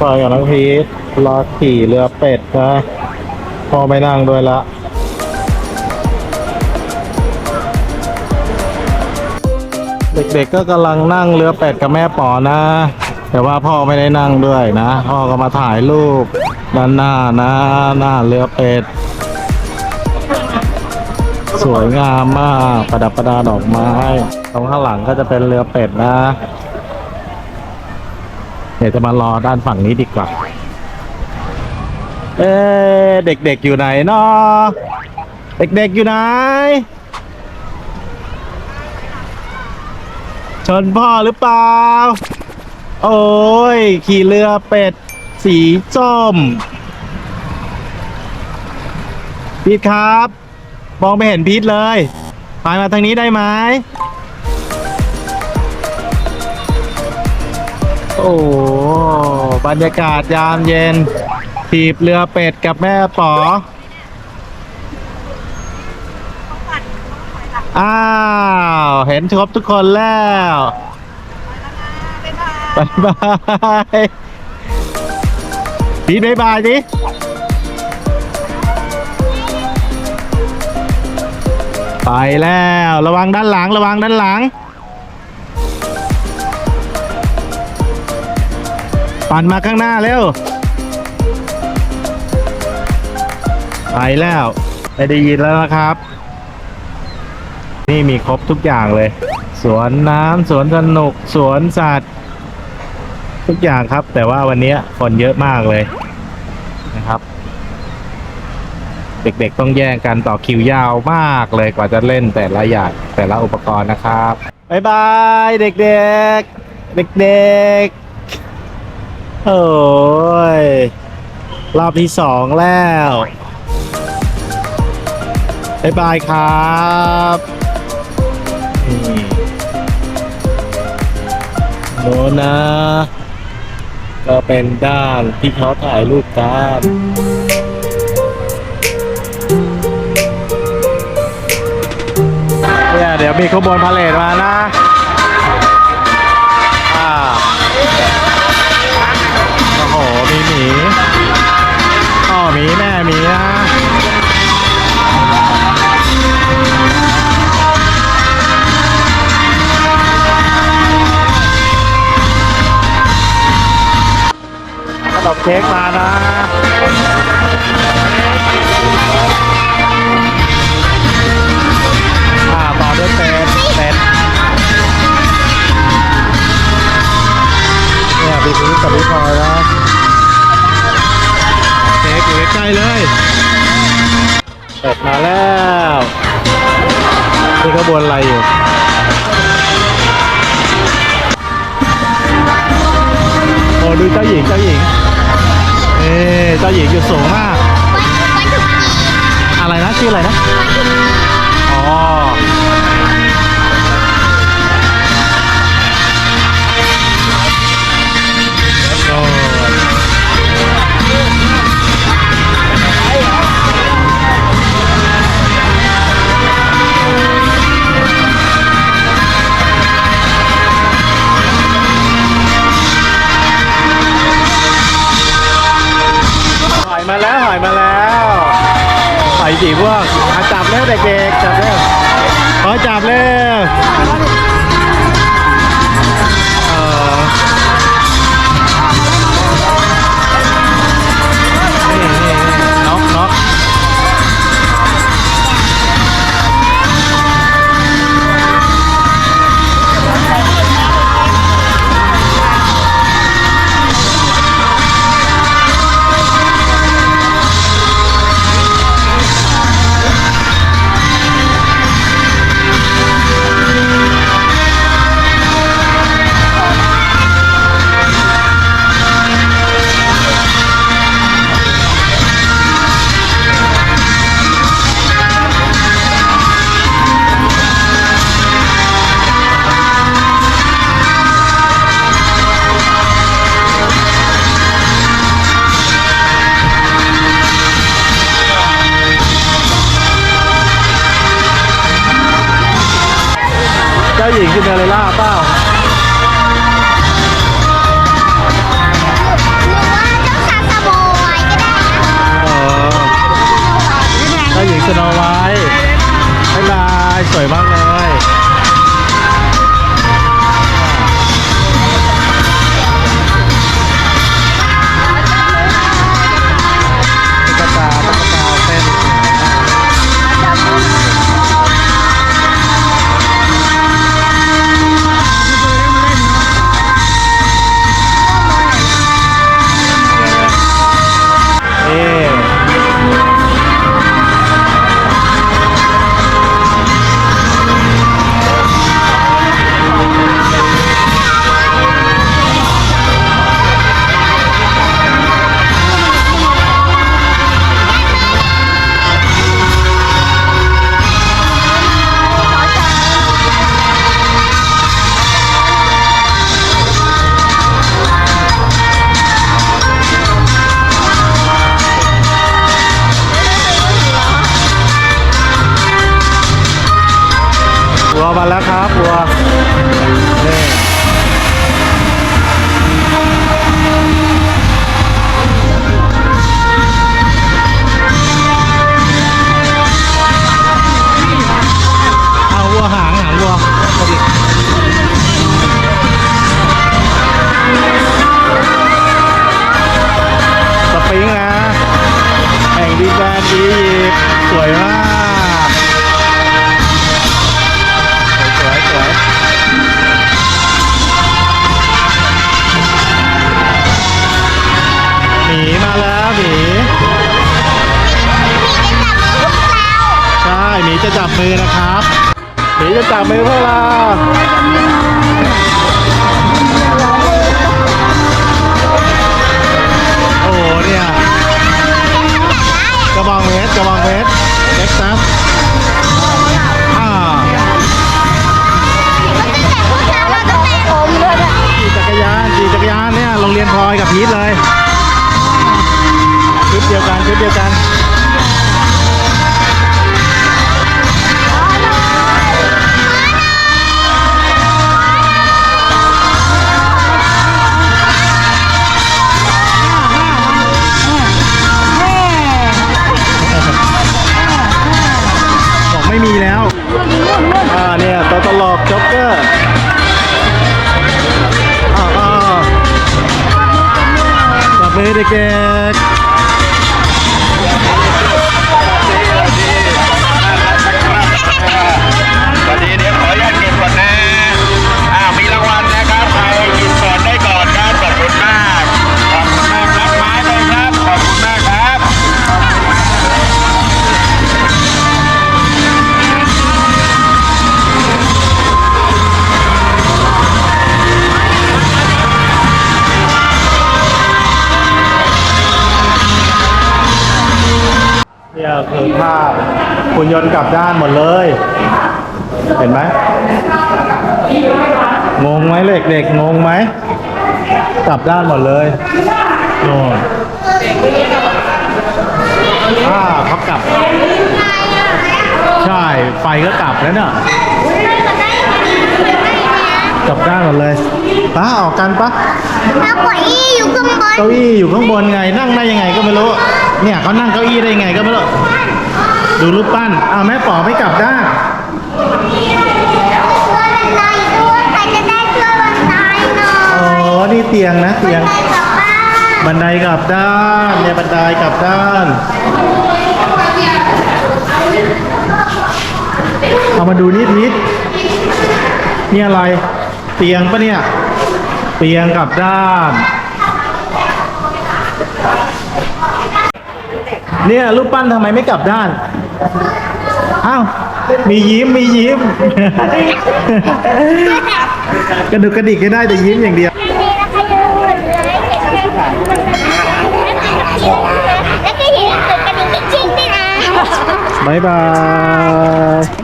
ปอยกับน้องพีทรอขี่เรือเป็ดนะพ่อไม่นั่งด้วยละเด็กๆก็กำลังนั่งเรือเป็ดกับแม่ป๋อนะ แต่ว่าพ่อไม่ได้นั่งด้วยนะ พ่อก็มาถ่ายรูปด้านหน้านะหน้าเรือเป็ด สวยงามมากประดับประดาดอกไม้ ตรงข้างหลังก็จะเป็นเรือเป็ดนะ เดี๋ยวจะมารอด้านฝั่งนี้ดีกว่า เอ๊เด็กๆอยู่ไหนเนาะเด็กๆอยู่ไหน ชนพ่อหรือเปล่า โอ้ย ขี่เรือเป็ด สีส้มพีทครับ มองไม่เห็นพีทเลยไปมาทางนี้ได้ไหม โอ้บรรยากาศยามเย็นถีบเรือเป็ดกับแม่ป๋ออ้าว เห็นครบทุกคนแล้วบายบายพีทบายบายดิไปแล้ว ระวังด้านหลัง ระวังด้านหลัง ปั่นมาข้างหน้าเร็ว ไปแล้วไม่ได้ยินแล้วนะครับ นี่มีครบทุกอย่างเลย สวนน้ำสวนสนุก สวนสัตว์ ทุกอย่างครับ แต่ว่าวันนี้คนเยอะมากเลยนะครับ เด็กๆต้องแย่งกันต่อคิวยาวมากเลยกว่าจะเล่นแต่ละอย่างแต่ละอุปกรณ์นะครับ บ๊ายบาย เด็กๆ เด็กๆ โอ้ย รอบที่สองแล้วบ๊ายบายครับนี่โนนนะ ก็เป็นด้านที่เขาถ่ายรูปกันเนี่ยเดี๋ยวมีขบวนพาเลทมานะ ขนมเค้กมานะอ่าต่อด้วยเป็ดเป็ดเนี่ยพี่พีชกับพี่พลอยนะเค้กอยู่ใกล้ๆเลยเป็ดมาแล้วนี่ขบวนอะไรอยู่โอ้ดูเจ้าหญิงเจ้าหญิง เอ้เจ้าหญิงอยู่สูงมาก อะไรนะชื่ออะไรนะ แล้วเด็กๆจับแล้วขอจับแล้ว สนอไว้บายบายสวยมากเลย รอมาแล้วครับ มือนะครับหมีจะจับมือพวกเราโอ้โหเนี่ยกระบองเพชรกระบองเพชรเล็กซัสอ่าขี่จักรยานขี่จักรยานเนี่ยโรงเรียนพลอยกับพีทเลยชุดเดียวกันชุดเดียวกัน ไม่มีแล้ว อ่าเนี่ยตัวตลกจ็อกเกอร์อ้าวอ้าวจับมือเด็ก เนี่ยคือภาพคุณยนต์กลับด้านหมดเลย เห็นไหมงงไหมเด็กๆงงไหมกลับด้านหมดเลยโน่นอ่าเขากลับ ใช่ ไฟก็กลับแล้วเนี่ยกลับด้านหมดเลยป้าออกกันปะเก้าอี้อยู่ข้างบนเก้าอี้อยู่ข้างบนไง เนี่ยเขานั่งเก้าอี้ได้ไงก็ไม่รู้ดูรูปปั้นอ้าวแม่ป๋อไม่กลับด้านช่วยบันไดด้วยใครจะได้ช่วยบันไดหน่ออ๋อยนี่เตียงนะ เตียง บันไดกลับด้านเนี่ยบันไดกลับด้านเอามาดูนิดนิดนี่อะไร เตียงปะเนี่ย เตียงกลับด้าน เนี่ยรูปปั้นทำไมไม่กลับด้าน อ้าว มียิ้มมียิ้ม กระดุกกระดิกก็ได้แต่ยิ้มอย่างเดียวนี่นะคะจะรู้เลยแล้วก็เห็นตึกกระดิ่งจริงๆด้วยนะ บ๊ายบาย